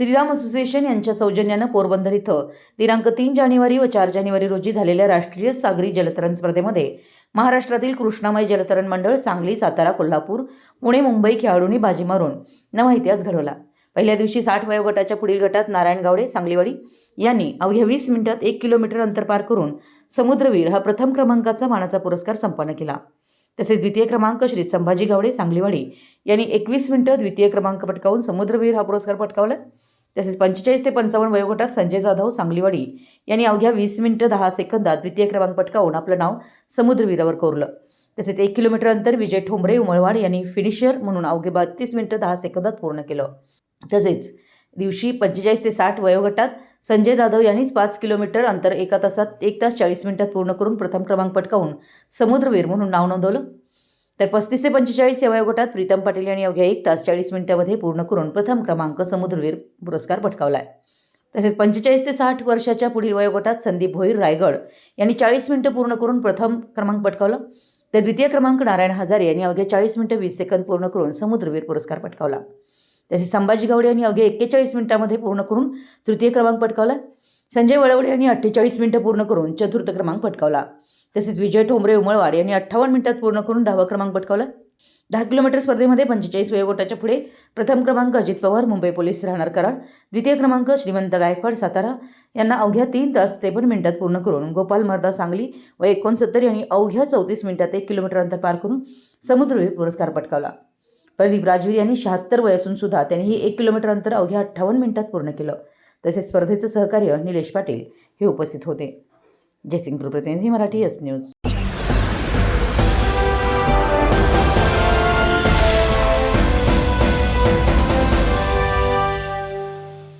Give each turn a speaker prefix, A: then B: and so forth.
A: Shriram association यांच्या सौजन्यानं पोरबंदर इथं दिनांक तीन जानेवारी व चार जानेवारी रोजी झालेल्या राष्ट्रीय सागरी जलतरण स्पर्धेमध्ये महाराष्ट्रातील कृष्णामय जलतरण मंडळ सांगली सातारा कोल्हापूर पुणे मुंबई खेळाडूंनी बाजी मारून नवा इतिहास घडवला. पहिल्या दिवशी साठ वयोगटाच्या पुढील गटात नारायण गावडे सांगलीवाडी यांनी अवघ्या वीस मिनिटात एक किलोमीटर अंतर पार करून समुद्रवीर हा प्रथम क्रमांकाचा मानाचा पुरस्कार संपन्न केला. तसेच द्वितीय क्रमांक श्री संभाजी गावडे सांगलीवाडी यांनी एकवीस मिनिटं द्वितीय क्रमांक पटकावून समुद्रवीर हा पुरस्कार पटकावला. तसेच पंचेचाळीस ते पंचावन्न वयोगटात संजय जाधव सांगलीवाडी यांनी अवघ्या वीस मिनिटं दहा सेकंदात द्वितीय क्रमांक पटकावून आपलं नाव समुद्रवीरावर कोरलं. तसेच एक किलोमीटर अंतर विजय ठोंबरे उमळवाड यांनी फिनिशर म्हणून अवघे बत्तीस मिनिटं दहा सेकंदात पूर्ण केलं. तसेच दिवशी पंचेचाळीस ते साठ वयोगटात संजय जाधव यांनीच पाच किलोमीटर अंतर एका तासात एक तास चाळीस मिनिटात पूर्ण करून प्रथम क्रमांक पटकावून समुद्रवीर म्हणून नाव नोंदवलं. तर पस्तीस ते पंचेचाळीस या वयोगटात प्रीतम पाटील यांनी अवघ्या एक तास चाळीस मिनिटामध्ये पूर्ण करून प्रथम क्रमांक समुद्रवीर पुरस्कार पटकावला आहे तसेच पंचेचाळीस ते साठ वर्षाच्या पुढील वयोगटात संदीप भोईर रायगड यांनी चाळीस मिनिटं पूर्ण करून प्रथम क्रमांक पटकावला. तर द्वितीय क्रमांक नारायण हजारे यांनी अवघ्या चाळीस मिनिटं वीस सेकंद पूर्ण करून समुद्रवीर पुरस्कार पटकावला. तसेच संभाजी गावडे यांनी अवघ्या एक्केचाळीस मिनिटामध्ये पूर्ण करून तृतीय क्रमांक पटकावला. संजय वळवडे यांनी अठ्ठेचाळीस मिनिटं पूर्ण करून चतुर्थ क्रमांक पटकावला. तसेच विजय ठोंबरे उमळवाड यांनी अठ्ठावन्न मिनिटात पूर्ण करून दहावा क्रमांक पटकावला. दहा किलोमीटर स्पर्धेमध्ये पंचेचाळीस वयोगटाच्या पुढे प्रथम क्रमांक अजित पवार मुंबई पोलीस राहणार कराड. द्वितीय क्रमांक श्रीमंत गायकवाड सातारा. यांना अवघ्या तीन तास त्रेपन्न मिनिटात पूर्ण करून गोपाल मर्दा सांगली व एकोणसत्तर यांनी अवघ्या चौतीस मिनिटात एक किलोमीटर अंतर पार करून समुद्रवीर पुरस्कार पटकावला. प्रदीप राजवीर यांनी शहात्तर वय असून सुद्धा त्यांनी एक किलोमीटर अंतर अवघ्या अठ्ठावन्न मिनिटात पूर्ण केलं. तसेच स्पर्धेचं सहकार्य निलेश पाटील हे उपस्थित होते. जयसिंगपूर प्रतिनिधी मराठी एस न्यूज